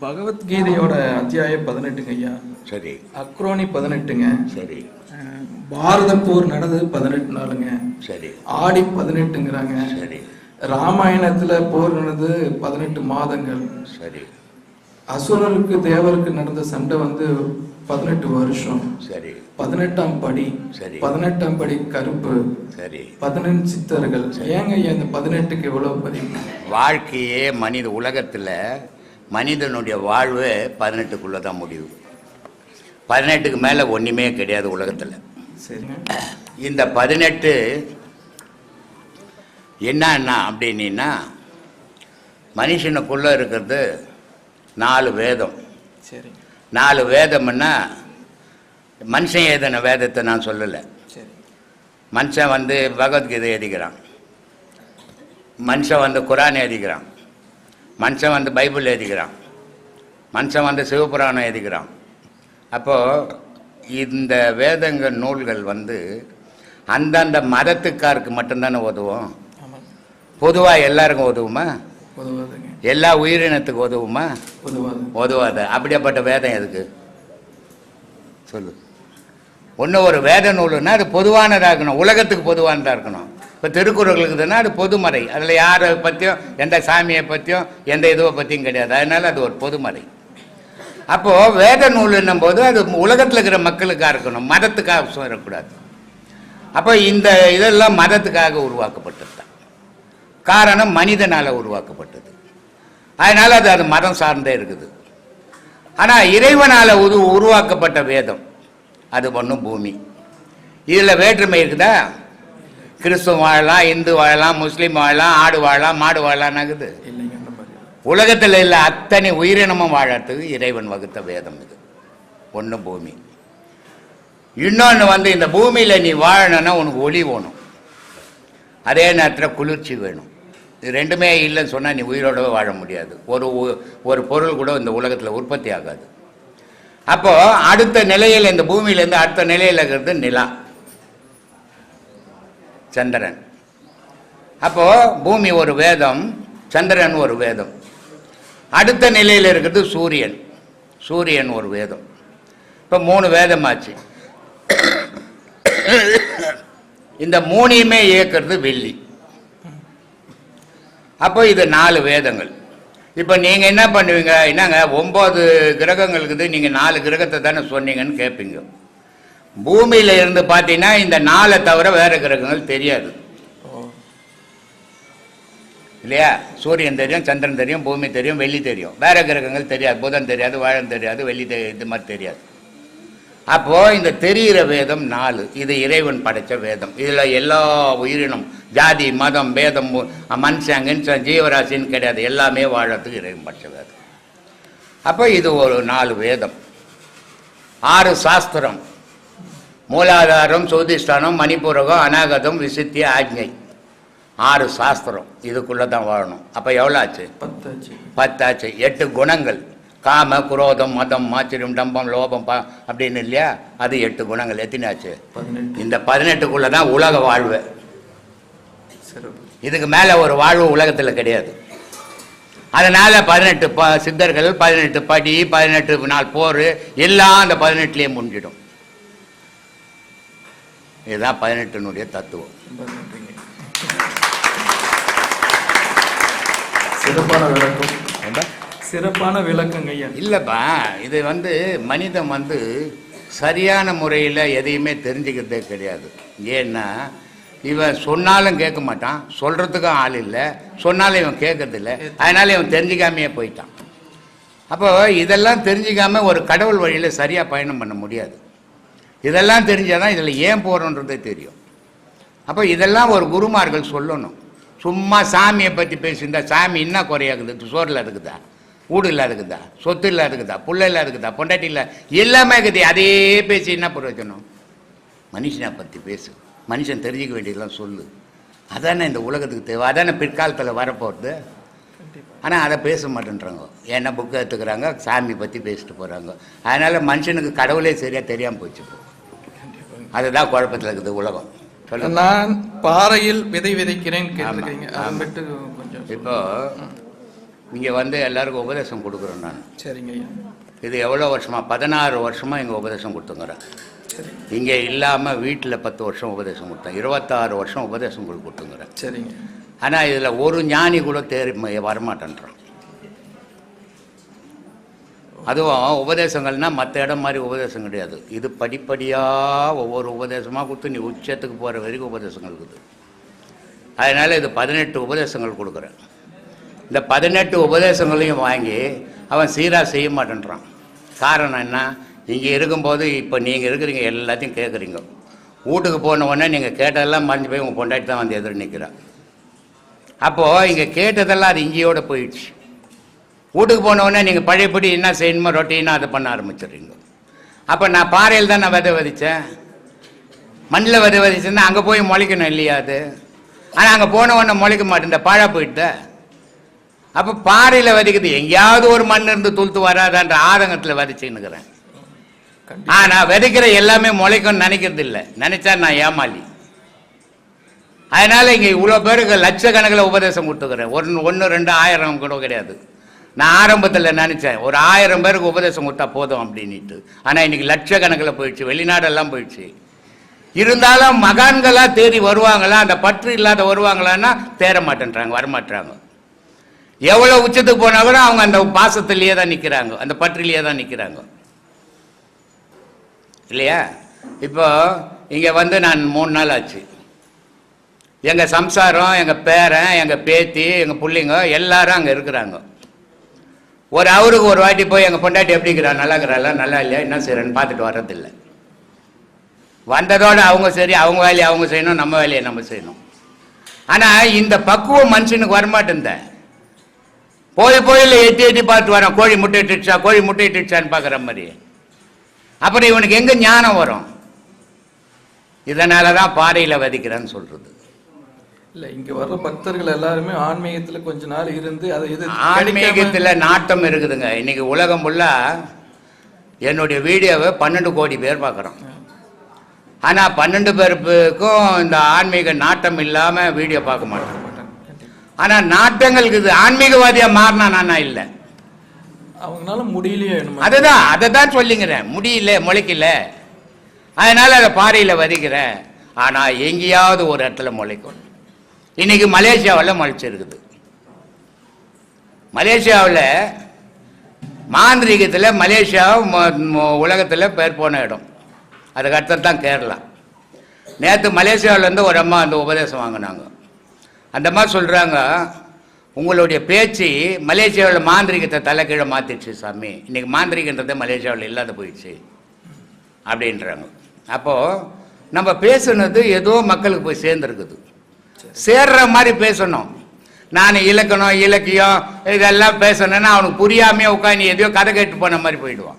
பகவத்கீதையோட அத்தியாயம் பதினெட்டுங்க ஐயா. சரி. அக்ரோனி பதினெட்டுங்க. சரி. பாரத போர் நடந்தது பதினெட்டு நாளுங்க. சரி. ஆடி பதினெட்டுங்கிறாங்க. சரி. ராமாயணத்துல போர் நடந்தது பதினெட்டு மாதங்கள். சரி. அசுரருக்கு தேவருக்கு நடந்த சண்டை வந்து பதினெட்டு வருஷம். சரி. பதினெட்டாம் படி. சரி. பதினெட்டாம் படி கருப்பு. சரி. பதினெண்டு சித்தர்கள். ஏங்க ஐயா இந்த பதினெட்டுக்கு எவ்வளவு பதிவு? வாழ்க்கையே மனித உலகத்தில் மனிதனுடைய வாழ்வு பதினெட்டுக்குள்ளே தான் முடிவு. பதினெட்டுக்கு மேலே ஒன்றுமே கிடையாது உலகத்தில். இந்த பதினெட்டு என்னன்னா அப்படின்னா மனுஷனுக்குள்ளே இருக்கிறது நாலு வேதம். சரிங்க நாலு வேதம்னா மனுஷன் எழுதின வேதத்தை நான் சொல்லலை. சரி. மனுஷன் வந்து பகவத்கீதை எழுதிக்கிறான். மனுஷன் வந்து குரான் எழுதிக்கிறான். மனுஷன் வந்து பைபிள் எழுதிக்கிறான். மனுஷன் வந்து சிவபுராணம் எழுதிக்கிறான். அப்போது இந்த வேதங்கள் நூல்கள் வந்து அந்தந்த மதத்துக்காருக்கு மட்டும்தானே உதவும்? பொதுவாக எல்லாருக்கும் உதவுமா? எல்லா உயிரினத்துக்கு உதவுமா? உதவாது. அப்படியாப்பட்ட வேதம் எதுக்கு? சொல்லு. ஒன்று ஒரு வேத நூலுன்னா அது பொதுவானதாக இருக்கணும். உலகத்துக்கு பொதுவானதாக இருக்கணும். இப்போ திருக்குறள் இருக்குதுன்னா அது பொதுமறை. அதில் யாரை பற்றியும் எந்த சாமியை பற்றியும் எந்த இதுவை பற்றியும் கிடையாது. அதனால் அது ஒரு பொதுமறை. அப்போது வேத நூலுன்னும் போது அது உலகத்தில் இருக்கிற மக்களுக்காக இருக்கணும். மதத்துக்காக வரக்கூடாது அப்போ இந்த இதெல்லாம் மதத்துக்காக உருவாக்கப்பட்டது. தான் காரணம் மனிதனால் உருவாக்கப்பட்டது. அதனால் அது அது மதம் சார்ந்தே இருக்குது. ஆனால் இறைவனால் உரு உருவாக்கப்பட்ட வேதம். அது ஒன்றும் பூமி. இதில் வேற்றுமை இருக்குதா? கிறிஸ்துவம் வாழலாம் இந்து வாழலாம் முஸ்லீம் வாழலாம் ஆடு வாழலாம் மாடு வாழலாம் ஆகுது உலகத்தில் உள்ள அத்தனை உயிரினமும் வாழறதுக்கு இறைவன் வகுத்த வேதம் இது. ஒன்று பூமி. இன்னொன்று வந்து இந்த பூமியில் நீ வாழணும்னா உனக்கு ஒளி வேணும். அதே நேரத்தில் குளிர்ச்சி வேணும். இது ரெண்டுமே இல்லைன்னு சொன்னால் நீ உயிரோடவே வாழ முடியாது. ஒரு ஒரு பொருள் கூட இந்த உலகத்தில் உற்பத்தி ஆகாது. அப்போது அடுத்த நிலையில் இந்த பூமியிலேருந்து அடுத்த நிலையில் இருக்கிறது நிலா. சந்திரன். அப்போது பூமி ஒரு வேதம் சந்திரன் ஒரு வேதம். அடுத்த நிலையில் இருக்கிறது சூரியன். சூரியன் ஒரு வேதம். இப்போ மூணு வேதமாச்சு. இந்த மூணையுமே இயக்கிறது வெள்ளி அப்போ இது நாலு வேதங்கள். இப்போ நீங்கள் என்ன பண்ணுவீங்க? என்னங்க ஒம்பது கிரகங்கள் இருக்குது நீங்கள் நாலு கிரகத்தை தானே சொன்னீங்கன்னு கேட்பீங்க பூமியில் இருந்து பார்த்தீங்கன்னா இந்த நாளை தவிர வேறு கிரகங்கள் தெரியாது. இல்லையா? சூரியன் தெரியும் சந்திரன் தெரியும் பூமி தெரியும் வெள்ளி தெரியும். வேற கிரகங்கள் தெரியாது. புதன் தெரியாது வாழன் தெரியாது வெள்ளி இது மாதிரி தெரியாது. அப்போ இந்த தெரிகிற வேதம் நாலு. இது இறைவன் படைச்ச வேதம். இதுல எல்லா உயிரினம் ஜாதி மதம் வேதம் மனுஷன் ஜீவராசின்னு கிடையாது. எல்லாமே வாழறதுக்கு இறைவன் படைச்ச வேதம். அப்போ இது ஒரு நாலு வேதம். ஆறு சாஸ்திரம். மூலாதாரம் சோதிஷ்டானம் மணிப்பூரகம் அநாகதம் விசுத்தி ஆக்ஞை. ஆறு சாஸ்திரம். இதுக்குள்ளே தான் வாழணும். அப்போ எவ்வளோ ஆச்சு பத்தாச்சு. பத்தாச்சு. எட்டு குணங்கள். காம குரோதம் மதம் மாச்சரியம் டம்பம் லோபம் பா அப்படின்னு இல்லையா? அது எட்டு குணங்கள். எத்தனை ஆச்சு பதினெட்டு. இந்த பதினெட்டுக்குள்ளே தான் உலக வாழ்வு. இதுக்கு மேலே ஒரு வாழ்வு உலகத்தில் கிடையாது. அதனால் பதினெட்டு ப சித்தர்கள் பதினெட்டு படி பதினெட்டு நாள் போர் எல்லாம் அந்த பதினெட்டுலேயே முடிஞ்சிடும். இதுதான் பதினெட்டினுடைய தத்துவம். சிறப்பான விளக்கம். சிறப்பான விளக்கங்க ஐயா. இல்லைப்பா இது வந்து மனிதன் வந்து சரியான முறையில் எதையுமே தெரிஞ்சுக்கிறதே கிடையாது. ஏன்னா இவன் சொன்னாலும் கேட்க மாட்டான் சொல்கிறதுக்கும் ஆள் இல்லை சொன்னாலும் இவன் கேட்கறதில்ல அதனால இவன் தெரிஞ்சுக்காமையே போயிட்டான். அப்போ இதெல்லாம் தெரிஞ்சுக்காம ஒரு கடவுள் வழியில் சரியாக பயணம் பண்ண முடியாது. இதெல்லாம் தெரிஞ்சாதான் இதில் ஏன் போகிறோன்றதே தெரியும். அப்போ இதெல்லாம் ஒரு குருமார்கள் சொல்லணும். சும்மா சாமியை பற்றி பேசியிருந்தா சாமி என்ன குறையாகுது. சோறில் இருக்குதா? வீடு இல்லாதுக்குதா சொத்து இல்லாதுக்குதா புள்ள இல்லாதுக்குதா பொண்டாட்டி இல்லை எல்லாமே இருக்குது. அதே பேசி என்ன பிரயோஜனம் மனுஷனை பற்றி பேசு. மனுஷன் தெரிஞ்சுக்க வேண்டியதெல்லாம் சொல்லு. அதானே இந்த உலகத்துக்கு தேவை. அதானே பிற்காலத்தில் வரப்போகிறது ஆனால் அதை பேச மாட்டேன்றாங்க. ஏன்னா புக்கை எடுத்துக்கிறாங்க. சாமி பற்றி பேசிட்டு போகிறாங்க அதனால் மனுஷனுக்கு கடவுளே சரியாக தெரியாமல் போச்சு. அதுதான் குழப்பத்தில் இருக்குது உலகம். நான் பாறையில் விதை விதைக்கிறேன் கொஞ்சம் இப்போ இங்கே வந்து எல்லாருக்கும் உபதேசம் கொடுக்குறேன் நான். சரிங்க இது எவ்வளோ வருஷமா? பதினாறு வருஷமாக இங்கே உபதேசம் கொடுத்துங்கிறேன். சரி இங்கே இல்லாமல் வீட்டில் பத்து வருஷம் உபதேசம் கொடுத்தேன். இருபத்தாறு வருஷம் உபதேசம் கொடு- கொடுத்துங்கிறேன். சரிங்க. ஆனால் இதில் ஒரு ஞானி கூட தேறி ம- வரமாட்டேன்றான். அதுவும் உபதேசங்கள்னா மற்ற இடம் மாதிரி உபதேசம் கிடையாது. இது படிப்படியாக ஒவ்வொரு உபதேசமாக கொடுத்து நீ உச்சத்துக்கு போகிற வரைக்கும் உபதேசங்கள் இருக்குது. அதனால் இது பதினெட்டு உபதேசங்கள் கொடுக்குறேன். இந்த பதினெட்டு உபதேசங்களையும் வாங்கி அவன் சீராக செய்ய மாட்டேன்றான். காரணம் என்ன? இங்கே இருக்கும்போது இப்போ நீங்கள் இருக்கிறீங்க எல்லாத்தையும் கேட்குறீங்க வீட்டுக்கு போன உடனே நீங்கள் கேட்டதெல்லாம் மறைஞ்சு போய் உங்கள் பொண்டாட்டி தான் வந்து எதிர் நிற்கிறான் அப்போது இங்கே கேட்டதெல்லாம் அது இங்கேயோடு போயிடுச்சு. வீட்டுக்கு போன உடனே நீங்கள் பழையபடி என்ன செய்யணுமோ ரொட்டீனாக அதை பண்ண ஆரம்பிச்சிடுறீங்க. அப்போ நான் பாறையில் தான் நான் விதை விதைச்சேன். மண்ணில் விதை விதைச்சேன்னா அங்கே போய் முளைக்கணும் இல்லையா அது? ஆனால் அங்கே போன உடனே முளைக்க மாட்டேன் பாழா போயிட்ட. அப்போ பாறையில் விதைக்குது எங்கேயாவது ஒரு மண் இருந்து துளுத்து வராதான்ற ஆதங்கத்தில் விதைச்சுன்னுக்கிறேன். ஆனால் விதைக்கிற எல்லாமே முளைக்கும்னு நினைக்கிறது இல்லை. நினைச்சா நான் ஏமாளி. அதனால இங்கே இவ்வளோ பேருக்கு லட்சக்கணக்கில் உபதேசம் கொடுத்துக்கிறேன். ஒன்று ஒன்று ரெண்டு ஆயிரம் கூட கிடையாது. நான் ஆரம்பத்தில் நினச்சேன் ஒரு ஆயிரம் பேருக்கு உபதேசம் கொடுத்தா போதும் அப்படின்ட்டு ஆனால் இன்னைக்கு லட்சக்கணக்கில் போயிடுச்சு வெளிநாடெல்லாம் போயிடுச்சு. இருந்தாலும் மகான்களாக தேடி வருவாங்களா அந்த பற்று இல்லாத வருவாங்களான்னா தேர மாட்டேன்றாங்க வரமாட்டாங்க எவ்வளோ உச்சத்துக்கு போனால் கூட அவங்க அந்த பாசத்திலேயே தான் நிற்கிறாங்க அந்த பற்றிலேயே தான் நிற்கிறாங்க இல்லையா? இப்போ இங்கே வந்து நான் மூணு நாள் ஆச்சு. எங்கள் சம்சாரம் எங்கள் பேரன் எங்கள் பேத்தி எங்கள் பிள்ளைங்க எல்லாரும் அங்கே இருக்கிறாங்க. ஒரு அவருக்கு ஒரு வாட்டி போய் எங்கள் பொண்டாட்டி எப்படி இருக்கிறா? நல்லா இருக்கிறாளா? நல்லா இல்லையா? என்ன செய்கிறேன்னு பார்த்துட்டு வர்றதில்லை. வந்ததோட அவங்க சரி அவங்க வேலையை அவங்க செய்யணும் நம்ம வேலையை நம்ம செய்யணும். ஆனால் இந்த பக்குவம் மனுஷனுக்கு வரமாட்டேந்த போய் போயில் எட்டி எட்டி பார்த்து வரோம் கோழி முட்டை இட்டுச்சா கோழி முட்டை இட்டுச்சான்னு பார்க்குற மாதிரி. அப்புறம் இவனுக்கு எங்கே ஞானம் வரும்? இதனால தான் பாறையில் வதிக்கிறேன்னு சொல்கிறது இல்ல இங்க வர்ற பக்தர்கள் எல்லாருமே ஆன்மீகத்துல கொஞ்ச நாள் இருந்து அதை இது ஆன்மீகத்தில் நாட்டம் இருக்குதுங்க. இன்னைக்கு உலகம் ஃபுல்லா என்னுடைய வீடியோவை பன்னெண்டு கோடி பேர் பார்க்குறோம். ஆனால் பன்னெண்டு பேருக்கும் இந்த ஆன்மீக நாட்டம் இல்லாமல் வீடியோ பார்க்க மாட்டோம். ஆனால் நாட்டங்களுக்கு இது ஆன்மீகவாதியாக மாறினா நானா இல்லை. அவங்களால முடியலையே. அதுதான் அதை தான் சொல்லிங்கிறேன். முடியல முளைக்கல. அதனால அதை பாறையில் வதிக்கிறேன். ஆனால் எங்கேயாவது ஒரு இடத்துல முளைக்கும். இன்னைக்கு மலேசியாவில் முளைச்சிருக்குது மலேசியாவில் மாந்திரீகத்தில் மலேசியா உலகத்தில் பேர் போன இடம். அதுக்கு அடுத்தது தான் கேரளா. நேற்று மலேசியாவிலேருந்து ஒரு அம்மா அந்த உபதேசம் வாங்கினாங்க. அந்த மாதிரி சொல்கிறாங்க உங்களுடைய பேச்சு மலேசியாவில் மாந்திரிகத்தை தலைக்கீழே மாற்றிடுச்சு சாமி. இன்றைக்கி மாந்திரிகன்றது மலேசியாவில் இல்லாத போயிடுச்சு. அப்படின்றாங்க. அப்போது நம்ம பேசுனது ஏதோ மக்களுக்கு போய் சேர்ந்துருக்குது. சேர்ற மாதிரி பேசணும். நான் இலக்கணம் இலக்கியம் இதெல்லாம் பேசணுன்னா அவனுக்கு புரியாமையே உட்காந்து நீ எதையோ கதை கேட்டு போன மாதிரி போயிடுவான்.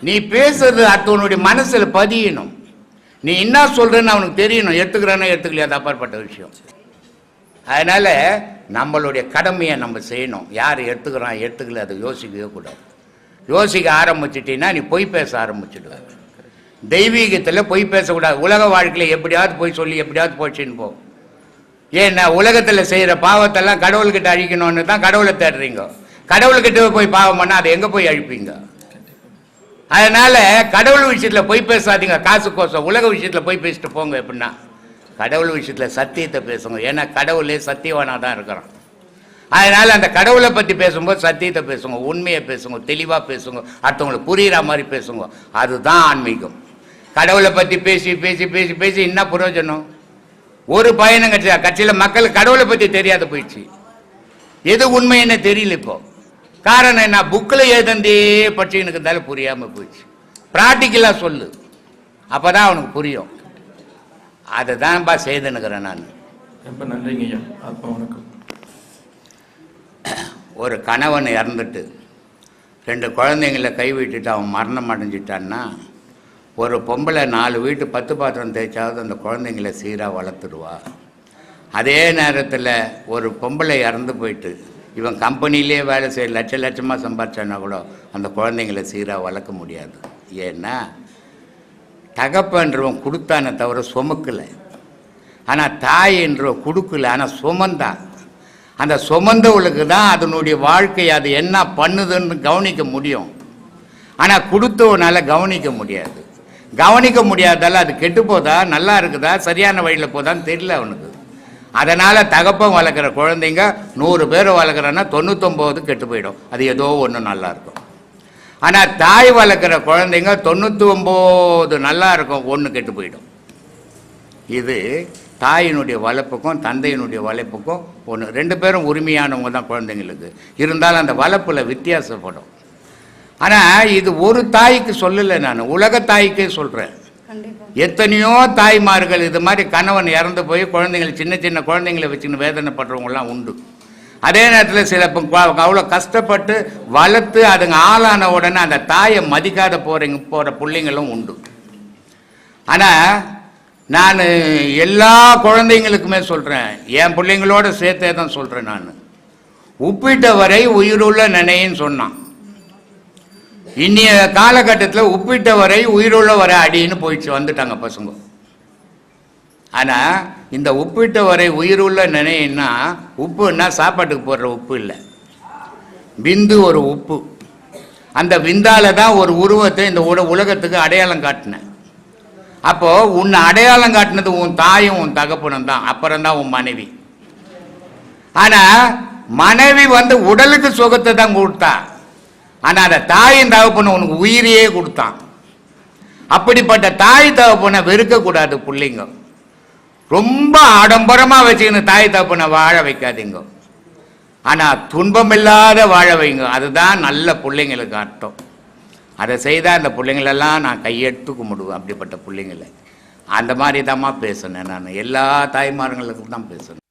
நீ பேசுறது அடுத்தவனுடைய மனசில் பதியணும். நீ என்ன சொல்றன்னு அவனுக்கு தெரியணும். எடுத்துக்கிறானோ எடுத்துக்கலையா அது அப்பாற்பட்ட விஷயம். அதனால நம்மளுடைய கடமையை நம்ம செய்யணும். யார் எடுத்துக்கிறான் எடுத்துக்கல அதை யோசிக்கவே கூடாது. யோசிக்க ஆரம்பிச்சிட்டீங்கன்னா நீ பொய் பேச ஆரம்பிச்சிடுவ தெய்வீகத்தில் பொய் பேசக்கூடாது. உலக வாழ்க்கையில் எப்படியாவது போய் சொல்லி எப்படியாவது போச்சுன்னு போ. ஏன்னா உலகத்தில் செய்கிற பாவத்தெல்லாம் கடவுள்கிட்ட அழிக்கணும்னு தான் கடவுளை தேடுறீங்க. கடவுள்கிட்ட போய் பாவம் பண்ணால் அதை எங்கே போய் அழிப்பீங்க? அதனால கடவுள் விஷயத்தில் போய் பேசாதீங்க. காசு கோசம் உலக விஷயத்தில் போய் பேசிட்டு போங்க எப்படின்னா கடவுள் விஷயத்தில் சத்தியத்தை பேசுங்க. ஏன்னா கடவுளே சத்தியவானாக தான் இருக்கிறான். அதனால் அந்த கடவுளை பற்றி பேசும்போது சத்தியத்தை பேசுங்க உண்மையை பேசுங்க தெளிவாக பேசுங்க அடுத்தவங்களுக்கு புரிகிற மாதிரி பேசுங்க. அதுதான் ஆன்மீகம். கடவுளை பத்தி பேசி பேசி பேசி பேசி என்ன பிரயோஜனம் ஒரு பயணம் கட்சி கட்சியில மக்கள் கடவுளை பத்தி தெரியாத போயிடுச்சு. எது உண்மைன்னு தெரியல இப்போ? காரணம் என்ன? புக்கில் எழுதந்தே படிச்சுக்கிட்டு இருந்தாலும் புரியாமல் போயிடுச்சு. ப்ராக்டிக்கலாக சொல்லு. அப்போ தான் அவனுக்கு புரியும். அதை தான்ப்பா செய்துன்னுக்கிறேன் நான். ரொம்ப நன்றிங்க ஐயா. ஆத்மா வணக்கம். ஒரு கணவன் இறந்துட்டு ரெண்டு குழந்தைங்கள கை விட்டுட்டு அவன் மரணம் அடைஞ்சிட்டான்னா ஒரு பொம்பளை நாலு வீட்டு பத்து பாத்திரம் தேய்ச்சாவது அந்த குழந்தைங்கள சீராக வளர்த்துடுவா. அதே நேரத்தில் ஒரு பொம்பளை இறந்து போயிட்டு இவன் கம்பெனிலே வேலை செய்ய லட்ச லட்சமாக சம்பாதிச்சானா கூட அந்த குழந்தைங்கள சீராக வளர்க்க முடியாது. ஏன்னா தகப்பன்றவன் கொடுத்தானே தவிர சுமக்கலை. ஆனால் தாய் என்றவன் கொடுக்கல ஆனால் சுமந்தான் அந்த சுமந்தவளுக்கு தான் அதனுடைய வாழ்க்கை அது என்ன பண்ணுதுன்னு கவனிக்க முடியும். ஆனால் கொடுத்தவனால் கவனிக்க முடியாது. கவனிக்க முடியாதால அது கெட்டு போதா நல்லா இருக்குதா சரியான வழியில் போதான்னு தெரியல அவனுக்கு. அதனால் தகப்பன் வளர்க்குற குழந்தைங்க நூறு பேர் வளர்க்குறன்னா தொண்ணூத்தொம்போது கெட்டு போயிடும். அது ஏதோ ஒன்று நல்லா இருக்கும். ஆனால் தாய் வளர்க்குற குழந்தைங்க தொண்ணூற்றி ஒம்பது நல்லா இருக்கும் ஒன்று கெட்டு போயிடும். இது தாயினுடைய வளர்ப்புக்கும் தந்தையினுடைய வளர்ப்புக்கும் ஒன்று ரெண்டு பேரும் உரிமையானவங்க தான் குழந்தைங்களுக்கு. இருந்தாலும் அந்த வளர்ப்பில் வித்தியாசப்படும். ஆனால் இது ஒரு தாய்க்கு சொல்லலை நான். உலக தாய்க்கே சொல்கிறேன் எத்தனையோ தாய்மார்கள் இது மாதிரி கணவன் இறந்து போய் குழந்தைங்கள் சின்ன சின்ன குழந்தைங்களை வச்சுன்னு வேதனைப்படுறவங்கலாம் உண்டு. அதே நேரத்தில் சில அவ்வளோ கஷ்டப்பட்டு வளர்த்து அதுங்க ஆளான உடனே அந்த தாயை மதிக்காத போகிறீங்க போகிற பிள்ளைங்களும் உண்டு. ஆனால் நான் எல்லா குழந்தைங்களுக்குமே சொல்கிறேன் என் பிள்ளைங்களோட சேர்த்தே தான் சொல்கிறேன் நான். உப்பிட்ட வரை உயிருள்ள நினைன்னு சொன்னான். இன்னைய காலகட்டத்தில் உப்பிட்ட வரை உயிருள்ள அடின்னு போயிடுச்சு வந்துட்டாங்க பசங்க. ஆனால் இந்த உப்பிட்ட வரை உயிருள்ள நினைன்னா உப்புன்னா சாப்பாட்டுக்கு போடுற உப்பு இல்லை. விந்து ஒரு உப்பு. அந்த விந்தால தான் ஒரு உருவத்தை இந்த உட உலகத்துக்கு அடையாளம் காட்டினேன் அப்போ உன்னை அடையாளம் காட்டினது உன் தாயும் உன் தகப்பனும் தான். அப்புறம் தான் உன் மனைவி. ஆனால் மனைவி வந்து உடலுக்கு சுகத்தை தான் கொடுத்தா. ஆனால் அந்த தாயின் தகப்பன் உனக்கு உயிரையே கொடுத்தான். அப்படிப்பட்ட தாய் தகப்பனை வெறுக்கக்கூடாது பிள்ளைங்க. ரொம்ப ஆடம்பரமாக வச்சுக்கின்னு தாய் தகப்பனை வாழ வைக்காதீங்க. ஆனா துன்பமில்லாத வாழ வைங்க. அதுதான் நல்ல பிள்ளைங்களுக்கு அர்த்தம். அதை செய்தால் அந்த பிள்ளைங்களெல்லாம் நான் கையெடுத்து கும்பிடுவேன். அப்படிப்பட்ட பிள்ளைங்களை. அந்த மாதிரி தான்மா பேசுனேன் நான். எல்லா தாய்மார்களுக்கும் தான் பேசுனேன்.